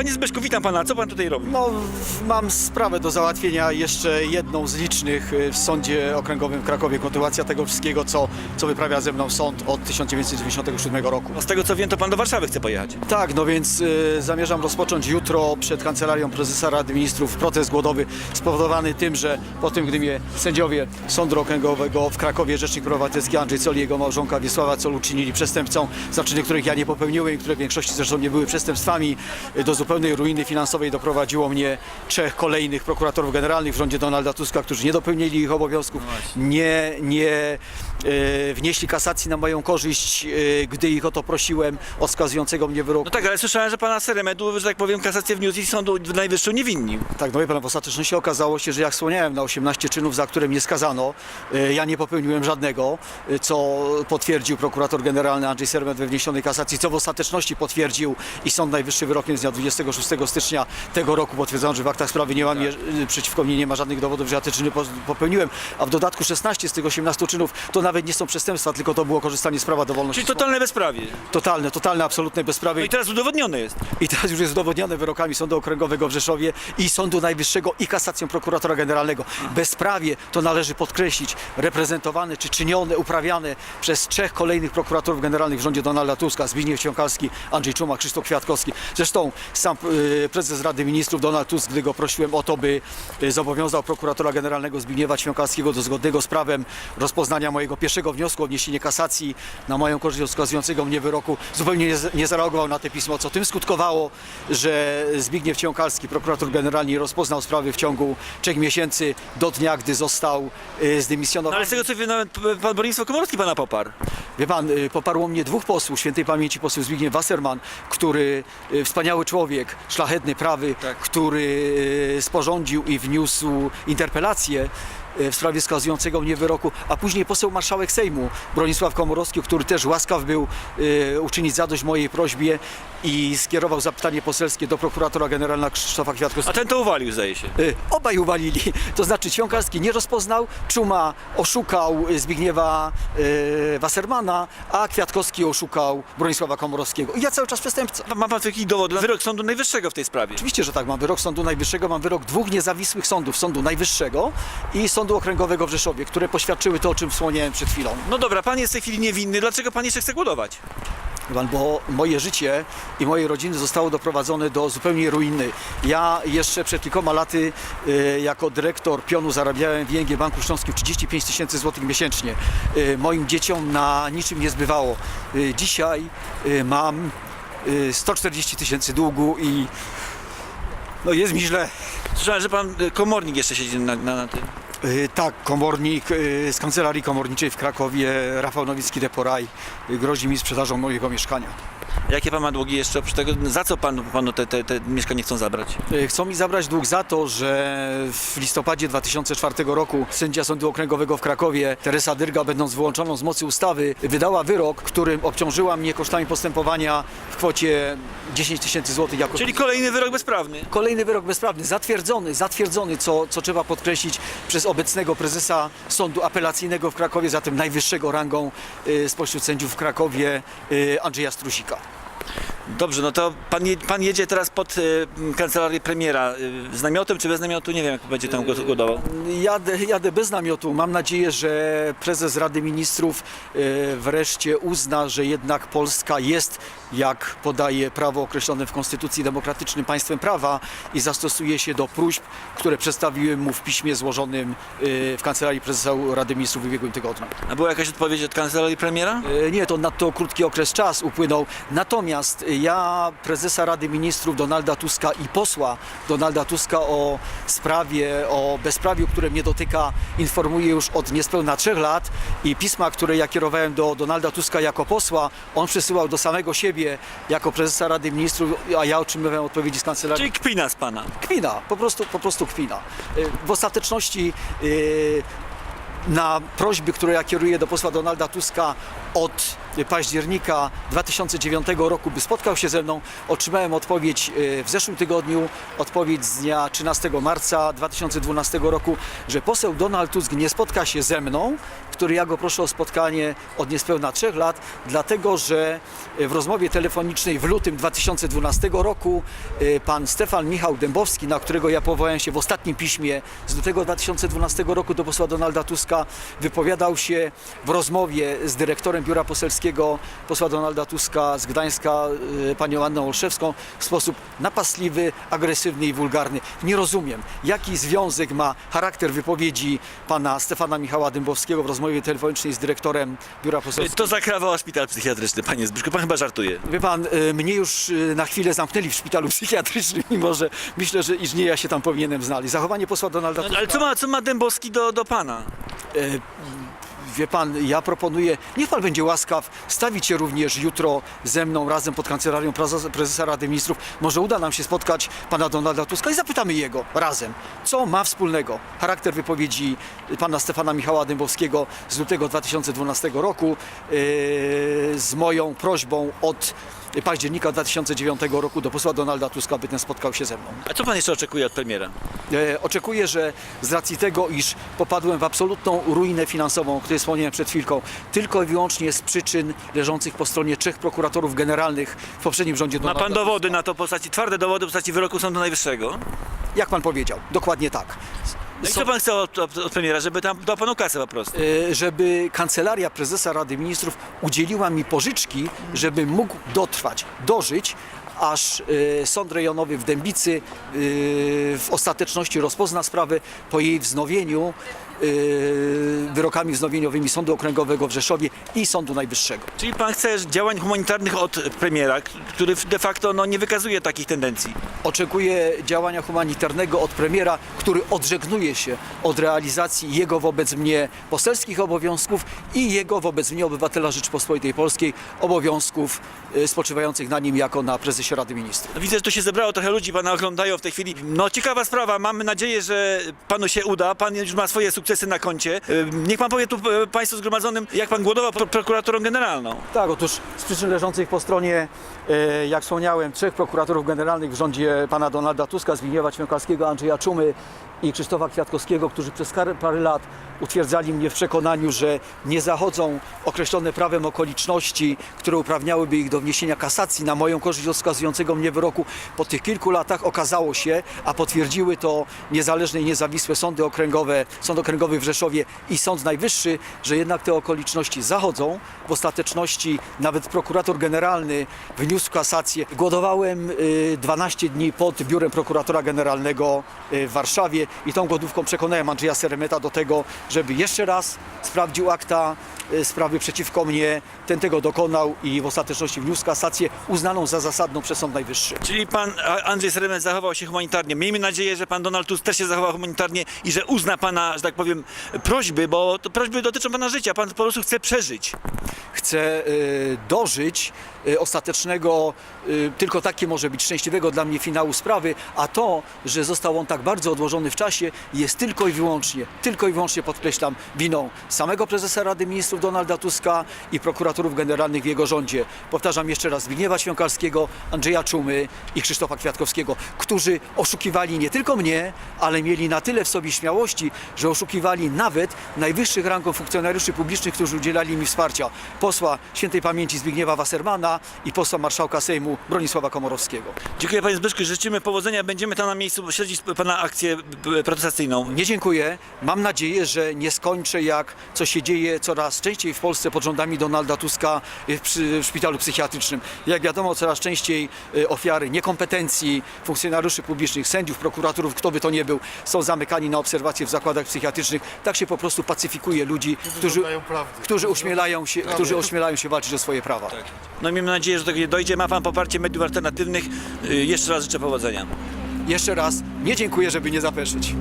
Panie Zbyszku, witam pana. Co pan tutaj robi? No, mam sprawę do załatwienia, jeszcze jedną z licznych y, w Sądzie Okręgowym w Krakowie. Kontynuacja tego wszystkiego, co, co wyprawia ze mną sąd od 1997 roku. No, z tego co wiem, to pan do Warszawy chce pojechać. Tak, no więc y, zamierzam rozpocząć jutro przed Kancelarią Prezesa Rady Ministrów protest głodowy spowodowany tym, że po tym, gdy mnie sędziowie Sądu Okręgowego w Krakowie, Rzecznik Praw Obywatelskich Andrzej Coli i jego małżonka Wiesława Col uczynili przestępcą, za czyny których ja nie popełniłem i które w większości zresztą nie były przestępstwami, y, do zupełnej ruiny finansowej doprowadziło mnie trzech kolejnych prokuratorów generalnych w rządzie Donalda Tuska, którzy nie dopełnili ich obowiązków, nie, nie y, wnieśli kasacji na moją korzyść, y, gdy ich o to prosiłem, od skazującego mnie wyroku. No tak, ale słyszałem, że pana Seremedu, że tak powiem, kasację wniósł i sądu najwyższy uniewinnił. Tak, no wie pan, w ostateczności okazało się, że jak wspomniałem, na 18 czynów, za które mnie skazano, y, ja nie popełniłem żadnego, y, co potwierdził prokurator generalny Andrzej Sermet we wniesionej kasacji, co w ostateczności potwierdził i Sąd Najwyższy wyrokiem z dnia 26 stycznia tego roku potwierdzono, że w aktach sprawy nie mam, y, przeciwko mnie nie ma żadnych dowodów, że ja te czyny po- popełniłem, a w dodatku 16 z tych 18 czynów to nawet nie są przestępstwa, tylko to było korzystanie z prawa do wolności. Czyli totalne bezprawie. Totalne, totalne, absolutne bezprawie. No i teraz udowodnione jest. I teraz już jest udowodnione wyrokami Sądu Okręgowego w Rzeszowie i Sądu Najwyższego i kasacją prokuratora generalnego. Bezprawie to należy podkreślić, reprezentowane czy czynione, uprawiane przez trzech kolejnych prokuratorów generalnych w rządzie Donalda Tuska, Zbigniew Ciąkalski, Andrzej Czuma, Krzysztof Kwiatkowski. Zresztą sam y, prezes Rady Ministrów Donald Tusk, gdy go prosiłem o to, by y, zobowiązał prokuratora generalnego Zbigniewa Ćwiąkalskiego do zgodnego z prawem rozpoznania mojego pierwszego wniosku o wniesienie kasacji na moją korzyść skazującego mnie wyroku, zupełnie nie, zareagował na te pismo, co tym skutkowało, że Zbigniew Ciąkalski, prokurator generalny, rozpoznał sprawy w ciągu trzech miesięcy do dnia, gdy został No zdymisjonowany. ale z tego co wiem, nawet pan Bronisław Komorowski pana poparł. Wie pan, poparło mnie dwóch posłów, świętej pamięci poseł Zbigniew Wasserman, który, wspaniały człowiek, szlachetny, prawy, Tak. który y, sporządził i wniósł interpelację w sprawie skazującego mnie wyroku, a później poseł marszałek Sejmu Bronisław Komorowski, który też łaskaw był y, uczynić zadość mojej prośbie i skierował zapytanie poselskie do prokuratora generalnego Krzysztofa A Kwiatkowskiego. ten to uwalił, zdaje się. Y, Obaj uwalili, to znaczy Ćwiąkalski nie rozpoznał, Czuma oszukał y, Zbigniewa y, Wassermana, a Kwiatkowski oszukał Bronisława Komorowskiego. I ja cały czas przestępca. Ma pan jakiś dowód na wyrok Sądu Najwyższego w tej sprawie? Oczywiście, że tak, mam wyrok Sądu Najwyższego, mam wyrok dwóch niezawisłych sądów, Sądu Najwyższego i Sądu Okręgowego w Rzeszowie, które poświadczyły to, o czym wspomniałem przed chwilą. No dobra, pan jest w tej chwili niewinny, dlaczego pan jeszcze chce głodować? Pan, bo moje życie i mojej rodziny zostało doprowadzone do zupełnie ruiny. Ja jeszcze przed kilkoma laty y, jako dyrektor pionu zarabiałem w ING Banku Śląskim 35 tysięcy złotych miesięcznie. Y, moim dzieciom na niczym nie zbywało. Y, dzisiaj y, mam y, 140 tysięcy długu i no jest mi źle. Słyszałem, że pan y, komornik jeszcze siedzi na, na, na tym. Y, Tak, komornik y, z kancelarii komorniczej w Krakowie, Rafał Nowicki-Deporaj, grozi mi sprzedażą mojego mieszkania. Jakie pan ma długi jeszcze oprócz tego? Za co panu, panu te, te, te mieszkanie chcą zabrać? Y, Chcą mi zabrać dług za to, że w listopadzie 2004 roku sędzia Sądu Okręgowego w Krakowie, Teresa Dyrga, będąc wyłączoną z mocy ustawy, wydała wyrok, którym obciążyła mnie kosztami postępowania w kwocie 10 tysięcy złotych jako Czyli kolejny wyrok bezprawny. Kolejny wyrok bezprawny, zatwierdzony, zatwierdzony, co, co trzeba podkreślić przez obecnego prezesa Sądu Apelacyjnego w Krakowie, zatem najwyższego rangą y, spośród sędziów w Krakowie, y, Andrzeja Strusika. Dobrze, no to pan, je, pan jedzie teraz pod y, kancelarię premiera y, z namiotem czy bez namiotu? Nie wiem, jak będzie tam głos- głodował. Jadę, jadę bez namiotu. Mam nadzieję, że prezes Rady Ministrów e, wreszcie uzna, że jednak Polska jest, jak podaje prawo określone w Konstytucji, demokratycznym państwem prawa i zastosuje się do próśb, które przedstawiłem mu w piśmie złożonym e, w Kancelarii Prezesa Rady Ministrów w ubiegłym tygodniu. A była jakaś odpowiedź od kancelarii premiera? E, Nie, to nadto krótki okres czas upłynął. Natomiast e, ja prezesa Rady Ministrów Donalda Tuska i posła Donalda Tuska o sprawie, o bezprawiu, które mnie dotyka, informuję już od niespełna trzech lat i pisma, które ja kierowałem do Donalda Tuska jako posła, on przesyłał do samego siebie jako prezesa Rady Ministrów, a ja otrzymywałem odpowiedzi z kancelarii. Czyli kpina z pana. Kpina, po prostu, po prostu kpina. W ostateczności y, na prośby, które ja kieruję do posła Donalda Tuska od października 2009 roku, by spotkał się ze mną. Otrzymałem odpowiedź e, w zeszłym tygodniu, odpowiedź z dnia 13 marca 2012 roku, że poseł Donald Tusk nie spotka się ze mną, który ja go proszę o spotkanie od niespełna trzech lat, dlatego że e, w rozmowie telefonicznej w lutym 2012 roku e, pan Stefan Michał Dębowski, na którego ja powołałem się w ostatnim piśmie z lutego 2012 roku do posła Donalda Tuska, wypowiadał się w rozmowie z dyrektorem biura poselskiego posła Donalda Tuska z Gdańska, e, panią Anną Olszewską, w sposób napastliwy, agresywny i wulgarny. Nie rozumiem, jaki związek ma charakter wypowiedzi pana Stefana Michała Dębowskiego w rozmowie telefonicznej z dyrektorem biura poselskiego. To zakrawała szpital psychiatryczny, panie Zbyszku, pan chyba żartuje. Wie pan, y, mnie już y, na chwilę zamknęli w szpitalu psychiatrycznym, mimo że myślę, że iż nie ja się tam powinienem znaleźć. Zachowanie posła Donalda Tuska... Ale co ma, co ma Dębowski do, do pana? y, Wie pan, ja proponuję, niech pan będzie łaskaw, stawić się również jutro ze mną razem pod kancelarią prezesa, Rady Ministrów. Może uda nam się spotkać pana Donalda Tuska i zapytamy jego razem, co ma wspólnego charakter wypowiedzi pana Stefana Michała Dębowskiego z lutego 2012 roku yy, z moją prośbą od października 2009 roku do posła Donalda Tuska, by ten spotkał się ze mną. A co pan jeszcze oczekuje od premiera? E, Oczekuję, że z racji tego, iż popadłem w absolutną ruinę finansową, o której wspomniałem przed chwilką, tylko i wyłącznie z przyczyn leżących po stronie trzech prokuratorów generalnych w poprzednim rządzie Ma Donalda pan dowody na to w postaci, twarde dowody w postaci wyroku Sądu Najwyższego? Jak pan powiedział, dokładnie tak. No i co pan chce od, od, od premiera, żeby tam dał panu kasę po prostu? e, żeby kancelaria prezesa Rady Ministrów udzieliła mi pożyczki, żebym mógł dotrwać, dożyć, aż e, sąd rejonowy w Dębicy e, w ostateczności rozpozna sprawę po jej wznowieniu wyrokami wznowieniowymi Sądu Okręgowego w Rzeszowie i Sądu Najwyższego. Czyli pan chce działań humanitarnych od premiera, który de facto no, nie wykazuje takich tendencji. Oczekuję działania humanitarnego od premiera, który odżegnuje się od realizacji jego wobec mnie poselskich obowiązków i jego wobec mnie, obywatela Rzeczypospolitej Polskiej, obowiązków e, spoczywających na nim jako na prezesie Rady Ministrów. Widzę, że tu się zebrało trochę ludzi, pana oglądają w tej chwili. No ciekawa sprawa, mamy nadzieję, że panu się uda. Pan już ma swoje sukcesy na koncie. Ym, Niech pan powie tu e, państwu zgromadzonym, jak pan głodował pro prokuratorą generalną. Tak, otóż z przyczyn leżących po stronie, e, jak wspomniałem, trzech prokuratorów generalnych w rządzie pana Donalda Tuska, Zbigniewa Ćwiąkalskiego, Andrzeja Czumy i Krzysztofa Kwiatkowskiego, którzy przez parę lat utwierdzali mnie w przekonaniu, że nie zachodzą określone prawem okoliczności, które uprawniałyby ich do wniesienia kasacji na moją korzyść od skazującego mnie wyroku. Po tych kilku latach okazało się, a potwierdziły to niezależne i niezawisłe sądy okręgowe, Sąd Okręgowy w Rzeszowie i Sąd Najwyższy, że jednak te okoliczności zachodzą. W ostateczności nawet prokurator generalny wniósł kasację. Głodowałem y, 12 dni pod biurem prokuratora generalnego y, w Warszawie i tą głodówką przekonałem Andrzeja Seremeta do tego, żeby jeszcze raz sprawdził akta y, sprawy przeciwko mnie. Ten tego dokonał i w ostateczności wniósł kasację uznaną za zasadną przez Sąd Najwyższy. Czyli pan Andrzej Seremet zachował się humanitarnie. Miejmy nadzieję, że pan Donald Tusk też się zachował humanitarnie i że uzna pana, że tak powiem, prośby, bo to prośby dotyczą pana życia. Pan po prostu chce przeżyć. Chcę y, dożyć y, ostatecznego, y, tylko takie może być szczęśliwego dla mnie finału sprawy, a to, że został on tak bardzo odłożony w czasie, jest tylko i wyłącznie, tylko i wyłącznie podkreślam, winą samego prezesa Rady Ministrów Donalda Tuska i prokuratorów generalnych w jego rządzie. Powtarzam jeszcze raz, Zbigniewa Świąkalskiego, Andrzeja Czumy i Krzysztofa Kwiatkowskiego, którzy oszukiwali nie tylko mnie, ale mieli na tyle w sobie śmiałości, że oszukiwali nawet najwyższych rangą funkcjonariuszy publicznych, którzy udzielali mi wsparcia. Posła świętej pamięci Zbigniewa Wassermana i posła marszałka Sejmu Bronisława Komorowskiego. Dziękuję panie Zbyszku, życzymy powodzenia. Będziemy tam na miejscu śledzić pana akcję b- protestacyjną. Nie dziękuję. Mam nadzieję, że nie skończę jak co się dzieje coraz częściej w Polsce pod rządami Donalda Tuska w, przy, w szpitalu psychiatrycznym. Jak wiadomo, coraz częściej y, ofiary niekompetencji funkcjonariuszy publicznych, sędziów, prokuratorów, kto by to nie był, są zamykani na obserwacje w zakładach psychiatrycznych. Tak się po prostu pacyfikuje ludzi, którzy, którzy, ośmielają się, którzy ośmielają się walczyć o swoje prawa. No miejmy nadzieję, że do tego nie dojdzie. Ma pan poparcie mediów alternatywnych. Y, Jeszcze raz życzę powodzenia. Jeszcze raz nie dziękuję, żeby nie zapeszyć.